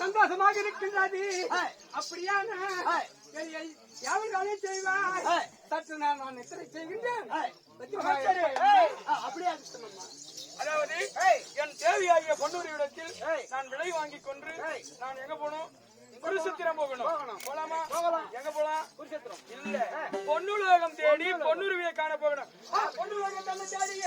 சந்தோஷமாக இருக்கின்றது அப்படியான செய்வாய். சற்று நான் நான் எத்தனை செய்கின்றேன். அப்படியே அதாவது என் தேவியாகிய பொன்னூரிடத்தில் நான் விலை வாங்கி கொண்டு நான் எங்க போகணும்? குருசத்திரம் போகணும்? போலாமா? எங்க போலாம்? குருசத்திரம் இல்ல. பொன்னுலகம் தேடி பொன்னுருவியை காண போகணும். தேடி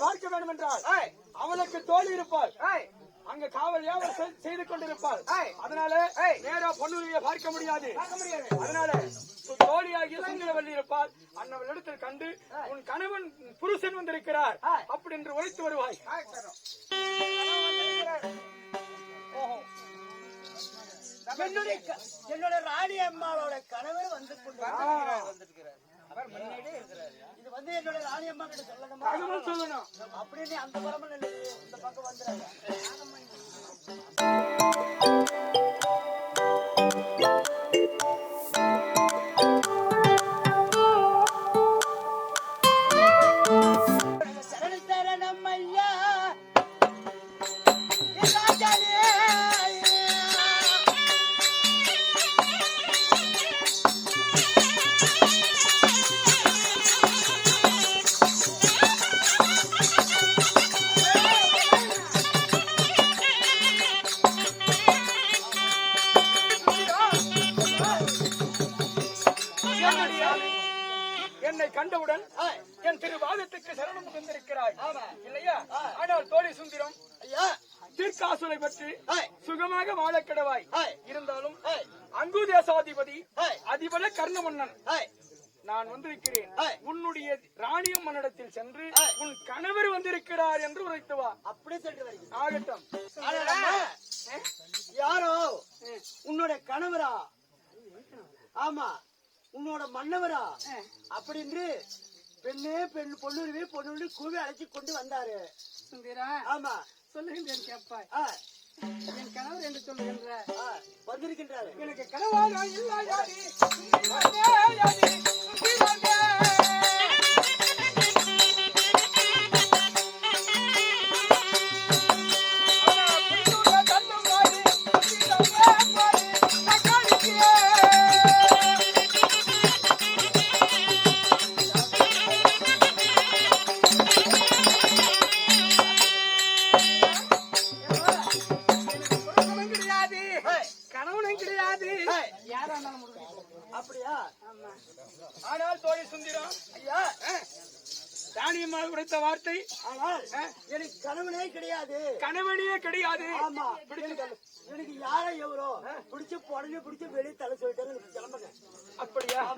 பார்க்க வேண்டும் என்றால் அவளுக்கு தோழி இருப்பாள். அங்க காவல் செய்- செய்து கொண்டிருப்பாள். அதனால நேரா பொன்னுருவியை பார்க்க முடியாது. அதனால தோழியாகிய சுந்தரவல்லி இருப்பாள். அன்னவள் இடத்தில் கண்டு உன் கணவன் புருஷன் வந்திருக்கிறார் அப்படி என்று உழைத்து வருவாய். என்னுடைய க- என்னோட ராணி அம்மாவோட கணவர் வந்து கொண்டிருக்கிறார். வந்திருக்கிறார். அவர் முன்னாடியே இருக்கிறார். இது வந்து என்னோட ராணி அம்மா கிட்ட சொல்லணுமா சொல்லணும். அப்படின்னு அந்த பரமன் இந்த பக்கம் வந்துடுறாங்க வந்திருக்கிறார் என்று உரைத்து வா அப்படியே சொல்லிட்டு வரீங்க. ஆகட்டும். யாரோ? உன்னோட கணவரா? ஆமா. உன்னோட மன்னவரா? அப்படின்னு பெண்ணே பெண் பொண்ணுருவே பொண்ணுருவி கூவி அழைச்சி கொண்டு வந்தாரு. சுந்தரா ஆமா. சொல்லுகின்றேன் கேட்பாய் ஆ, என் கணவர் என்று சொல்லுகின்ற வந்திருக்கின்றாரு. எனக்கு இல்லாயாடி அப்படியா ஆனால் தோழி சுந்தரம் ஐயா உரைத்த வார்த்தை ஆனால் எனக்கு கணவனே கிடையாது. கணவனியே கிடையாது ஆமா எனக்கு எனக்கு யாரை எவரோ பிடிச்சு உடனே பிடிச்சு வெளியே தலை சொல்லிட்டாரு கிளம்புங்க. அப்படியா?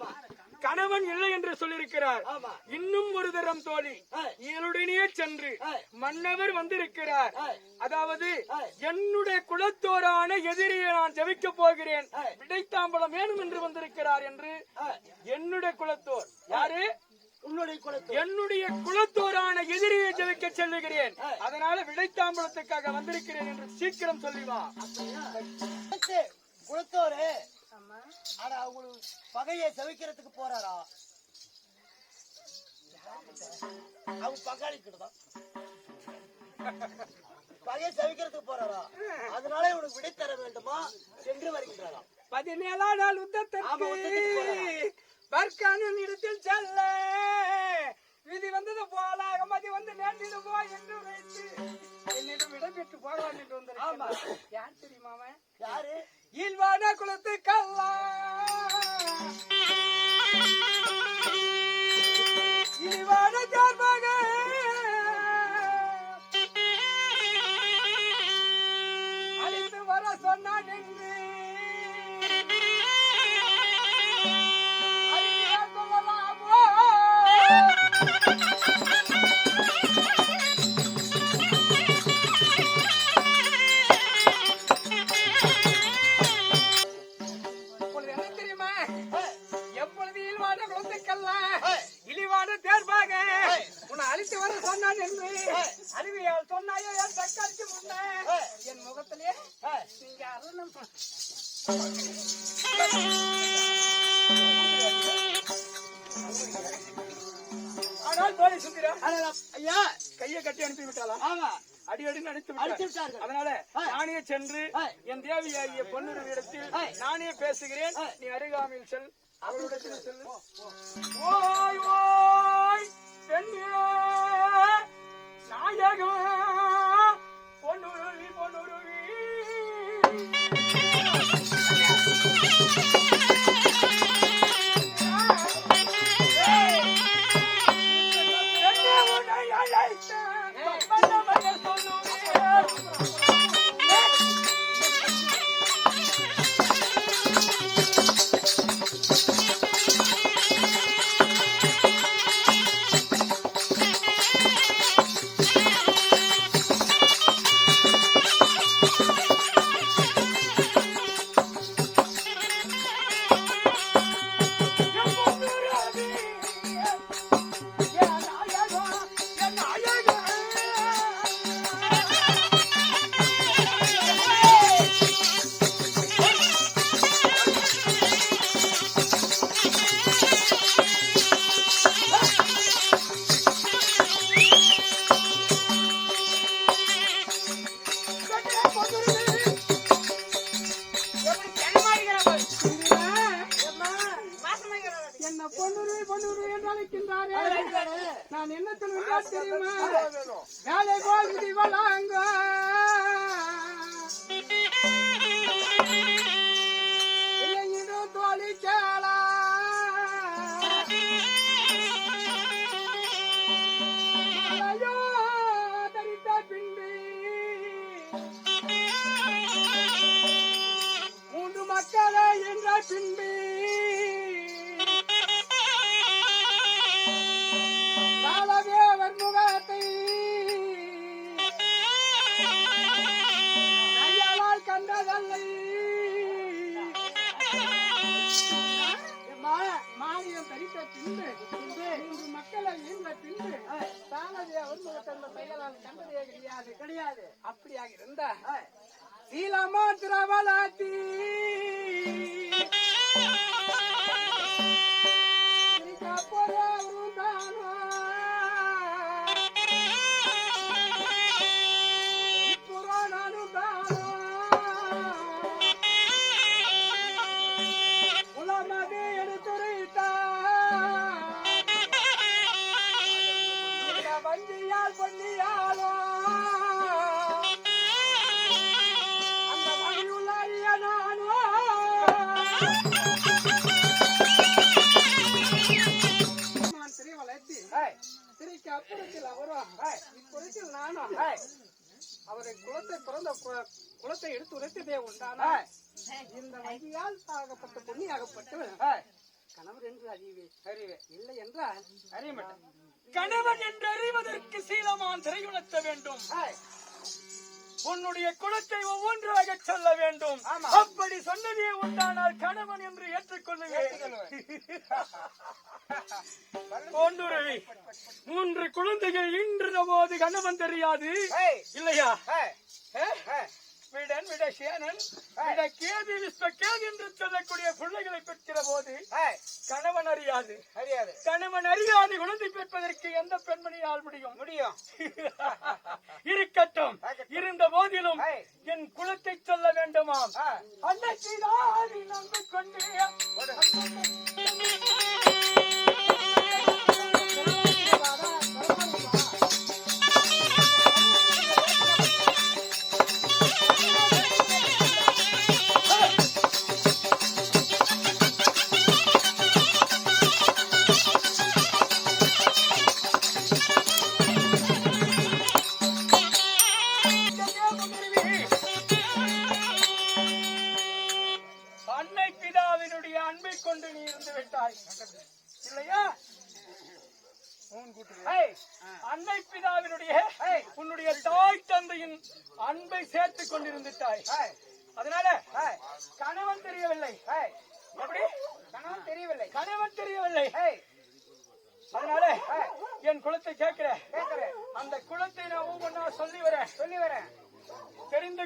கணவன் இல்லை என்று சொல்லியிருக்கிறார். இன்னும் ஒரு தரம் தோழி. ஏய். இவளுடனே சென்று. மன்னவர் வந்திருக்கிறார். அதாவது. என்னுடைய குலத்தோரான எதிரியை நான் ஜெபிக்க போகிறேன். விடைத்தாம்பலம் வேணும் என்று வந்திருக்கிறார் என்று. என்னுடைய குலத்தோர். யாரு? என்னுடைய குலத்தோரான எதிரியை ஜெபிக்க செல்லுகிறேன். அதனால விடைத்தாம்பலத்துக்காக வந்திருக்கிறேன் என்று சீக்கிரம் சொல்லி வா குலத்தோரு ஆனா அவங்களுக்கு பகையை சவிக்கிறதுக்கு போறாரா? அவங்க பங்காளி கிட்டதான் பகையை சவிக்கிறதுக்கு போறாரா? அதனால இவனுக்கு விடை தர வேண்டுமா சென்று வருகின்றாராம். பதினேழாம் நாள் ஆமா, உத்தத்திற்கு. பர்கானின் இடத்தில் செல்ல. விதி வந்தது போல அகமதி வந்து நேற்றிடு போ என்று வைத்து என்னிடம் விடைபெற்று போகலாம் என்று ஆமா. வந்திருக்கிறார் யார் தெரியுமா அவன்? யாரு? இல்வான குலத்து கல்லா. இல்வான ஜார்பாக ஆனால் தோழி சுந்தரா? ஆனால் ஐயா. கையை கட்டி அனுப்பி விட்டாளா? ஆமா. அடி அடி அடித்து அடித்து விட்டார் விட்டார்கள். அதனால. நானே சென்று. என் தேவியாகிய பொன்னுருவிடத்தில் ஆ. நானே பேசுகிறேன். நீ அருகாமையில் செல். அவளிடத்தில் செல். ஓய் ஓய் பெண்ணே. நாயகம் நான் என்ன சொல்லுவேன் தெரியுமா? வேலை போகுது வளாங்க பின்பு. மானியம் மூன்று மக்களை ஈன்ற பின்பு காலவேவர் கண்டதே கிடையாது கிடையாது அப்படியாக இருந்தா சீலமா திரவலாத்தி தானோ பொன்னியாகப்பட்டவன் கணவர் என்று அறிவே அறிவே இல்லை என்றால் அறிய மாட்டேன் கணவன் என்று அறிவதற்கு சீலமான் திரையுணர்த்த வேண்டும். உன்னுடைய குலத்தை ஒவ்வொன்றாக சொல்ல வேண்டும். அப்படி சொன்னதே உண்டானால் கணவன் என்று ஏற்றுக்கொள்ளுவேன். ஒன்றுரவி மூன்று குழந்தைகள் இன்ற போது கணவன் தெரியாது. இல்லையா? விடன் விட சேனன் விட கேது விஸ்வ கேது என்று சொல்லக்கூடிய பிள்ளைகளை பெற்கிற போது கணவன் அறியாது. அறியாது. கணவன் அறியாது குழந்தை பெற்பதற்கு எந்த பெண்மணியால் முடியும்? முடியும். இருக்கட்டும். இருந்த போதிலும். என் குலத்தை சொல்ல வேண்டுமாம். அன்னைக்கு நம்பி கொண்டு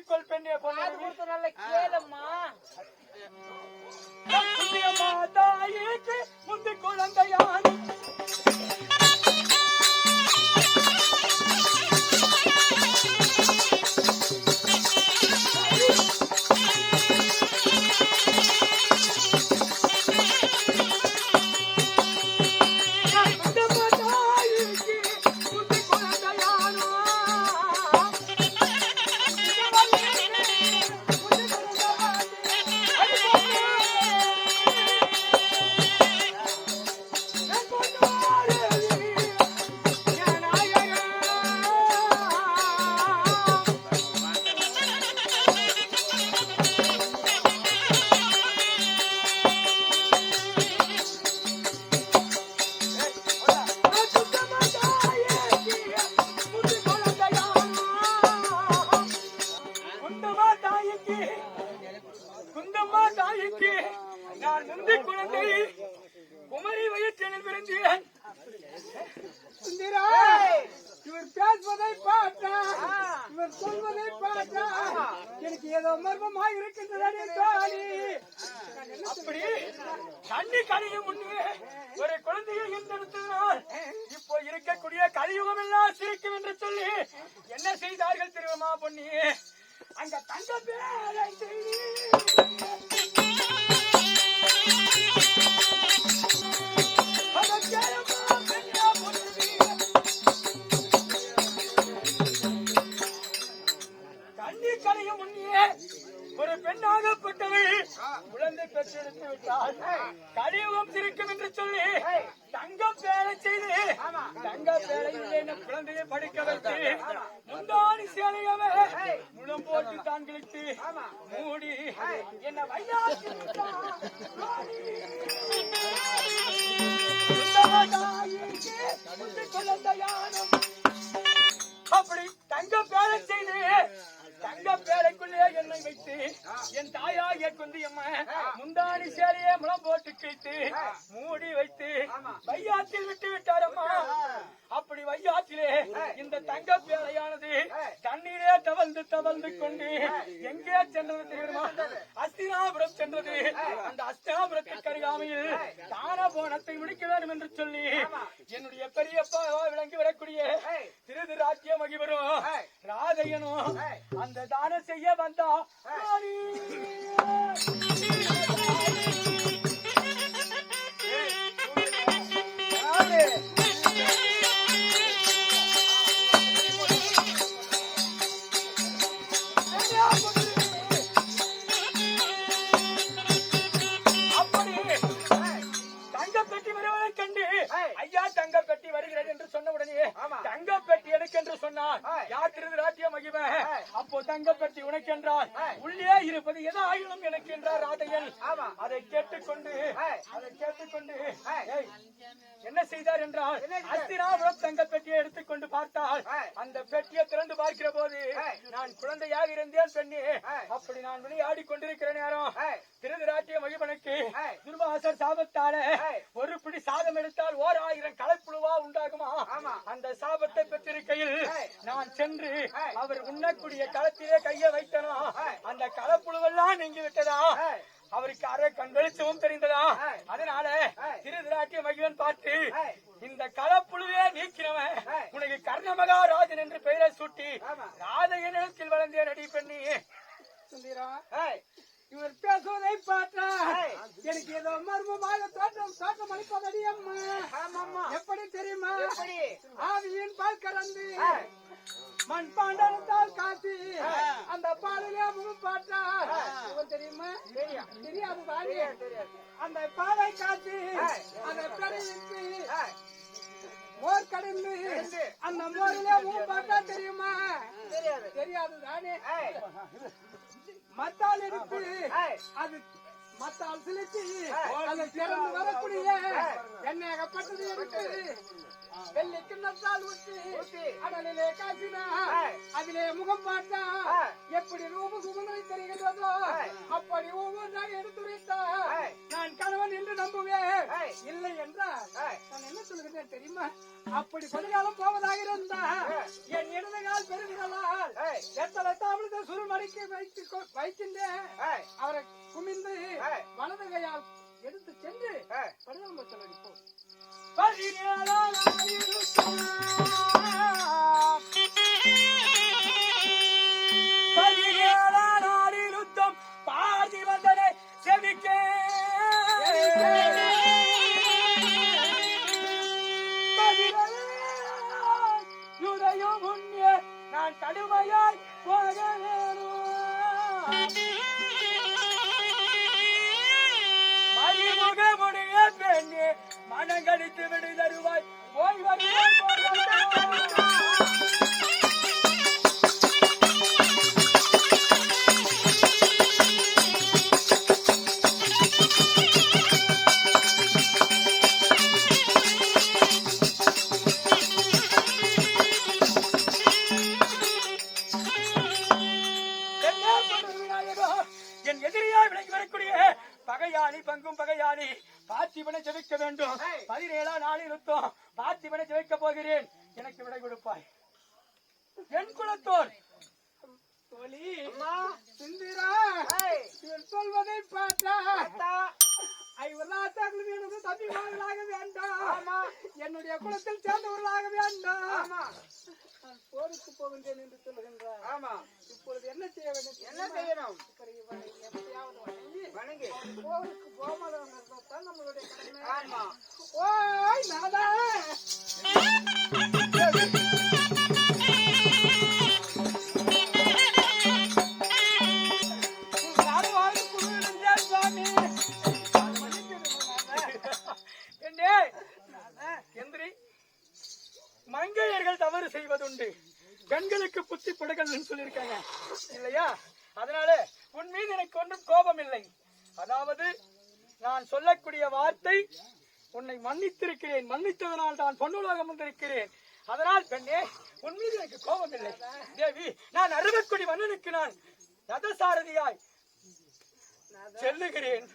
கொள் பெண்ணே. பொண்ணு கொடுத்த நல்ல கேளம்மா. தாயிக்கு முந்தி குழந்தையான். சுந்தரா இவர் பேசுவதை பார்த்தா இவர் சொல்வதை பார்த்தா எனக்கு ஏதோ மர்மமாக இருக்கின்றது தாலி அப்படி கண்ணி கழியும் முன்னே ஒரு குழந்தையை எந்தெடுத்ததனால் இப்போ இருக்கக்கூடிய கலியுகம் எல்லாம் சிரிக்கும் என்று சொல்லி என்ன செய்தார்கள் திருவமா பொன்னி? அங்க தங்க பேரை செய்தி மூடி. என்ன வையாக்கி குழந்தையானும் அப்படி தங்க பேரை செய்து தங்க பேரைக்குள்ளே என்னை வைத்து என் தாயாகிய குந்தியம்மா முந்தாணி சேலையே முளம் போட்டு கிழித்து மூடி வைத்து வையாத்தில் விட்டு விட்டாரம்மா. வையாத்திலே இந்த தங்க பேரையானது தண்ணீரே தவழ்ந்து தவழ்ந்து கொண்டு எங்கே சென்றது தெரியுமா? அஸ்தினாபுரம் சென்றது. அந்த அஸ்தினாபுரத்துக்கு அருகாமையில் தான போனத்தை முடிக்க வேண்டும் என்று சொல்லி என்னுடைய பெரியப்பா விளங்கி வரக்கூடிய திருதிராட்சிய மகிவரும் ராதையனும் அந்த தானம் செய்ய வந்தா அதை கேட்டுக்கொண்டு என்ன செய்தார் என்றால் அஸ்தினாபுரம் தங்க பெட்டியை எடுத்துக்கொண்டு பார்த்தால் அந்த பெட்டியை திறந்து பார்க்கிற போது நான் குழந்தையாக இருந்தேன் பெண்ணே. அப்படி நான் விளையாடி கொண்டிருக்கிற நேரம் திருதிராட்டிய மகிமனுக்கு துர்வாசர் சாபத்தால ஒரு பிடி சாதம் எடுத்தால் ஓர் ஆயிரம் கலைப்புழுவா உண்டாகுமா அந்த சாபத்தை பெற்றிருக்கையில் நான் சென்று அவர் உண்ணக்கூடிய களத்திலே கையை வைத்தனோ அந்த களப்புழுவெல்லாம் நீங்கி விட்டதா அவருக்கு அரை கண் வெளிச்சமும் தெரிந்ததா? அதனால திருதிராட்டிய மகிழன் பார்த்து இந்த களப்புழுவே நீக்கிறவன் உனக்கு கர்ணமகாராஜன் என்று பெயரை சூட்டி ராதையின் இடத்தில் வளர்ந்தேன் அடி பெண்ணி. சுந்தரா இவர் பேசுவதை பார்த்தா எனக்கு ஏதோ மர்மமாக தோற்றம் தோற்றம் அளிப்பதடி அம்மா. எப்படி தெரியுமா? ஆவியின் பால் கறந்து. மண் பாண்டத்தால் காத்தி அந்த பார்த்தா இவன் தெரியுமா? தெரியாது பாடி அந்த பாலை காத்தி அந்த பெருவிட்டு மோர் கடந்து அந்த மோரிலே பார்த்தா தெரியுமா? தெரியாது. தெரியாது தானே? மத்தால் எடுத்து அது மத்தால் சிலுத்தி அதை திறந்து வரக்கூடிய எண்ணெயப்பட்டது எடுத்து வெள்ளி கிண்ணத்தால் ஊற்றி கடலிலே காசினா அதிலே முகம் பார்த்தா எப்படி ரூப குமனை தெரிகிறதோ அப்படி ஒவ்வொன்றாக எடுத்துரைத்தா நான் கணவன் என்று நம்புவேன். இல்லை என்றால் நான் என்ன சொல்கிறேன் தெரியுமா? அப்படி பதிகாலம் போவதாக இருந்தா என் இடது கால் பெருவிரலால் எத்தனை தாமிரத்தை சுருமடிக்கு வைத்து வைக்கின்றேன். அவரை குமிந்து வலது கையால் எடுத்து சென்று பரிதாபத்தில் அடிப்போம் பதினேழாம் ஆயிரத்தாம். பதினேழாம் நாளிலுத்தம் பார்த்திபந்தனை செவிக்க நான் கடுமையாய் போக வேணும் மனங்கடித்து விடு தருவாய் போய் நாளில் யுத்தம். பார்த்திபனை ஜெபிக்க போகிறேன். எனக்கு விடை கொடுப்பாய். என் குலத்தோர். சொல்வதை பார்த்தா. ஐவர்களாத்தாக்கள் எனது தம்பிமார்களாக வேண்டாம். என்னுடைய குலத்தில் சேர்ந்தவர்களாக வேண்டாம். நான் போருக்கு போகின்றேன் என்று சொல்லுகின்றார். ஆமா. இப்பொழுது என்ன செய்ய வேண்டும்? என்ன செய்யணும்? வணங்கி போருக்கு போகாமல் நம்மளுடைய கடமை. ஆமா. ஓய் நாதா! தான் பொன்னுலகம் வந்திருக்கிறேன் அதனால் பெண்ணே உன் மீது எனக்கு கோபம் இல்லை தேவி நான் அறுபக்குடி மன்னனுக்கு நான் ரதசாரதியாய் செல்லுகிறேன்.